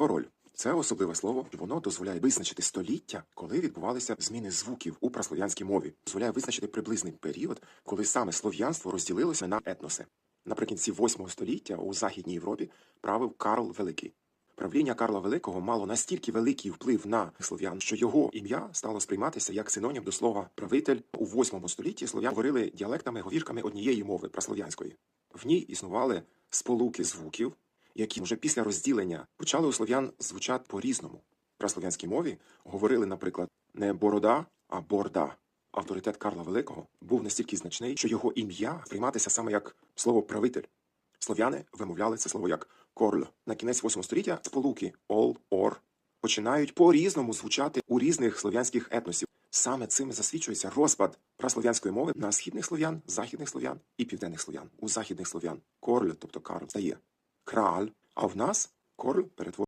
Король це особливе слово. Воно дозволяє визначити століття, коли відбувалися зміни звуків у праслов'янській мові. Дозволяє визначити приблизний період, коли саме слов'янство розділилося на етноси. Наприкінці 8 століття у Західній Європі правив Карл Великий. Правління Карла Великого мало настільки великий вплив на слов'ян, що його ім'я стало сприйматися як синонім до слова правитель. У 8 столітті слов'ян говорили діалектами, говірками однієї мови праслов'янської. В ній існували сполуки звуків, які вже після розділення почали у слов'ян звучати по-різному. В праслов'янській мові говорили, наприклад, не борода, а борда. Авторитет Карла Великого був настільки значний, що його ім'я сприйматися саме як слово правитель. Слов'яни вимовляли це слово як корль. На кінець 8 століття сполуки ол, ор починають по-різному звучати у різних слов'янських етносів. Саме цим засвідчується розпад праслов'янської мови на східних слов'ян, західних слов'ян і південних слов'ян. У західних слов'ян корль, тобто карл, стає краль, а в нас корм перетворюється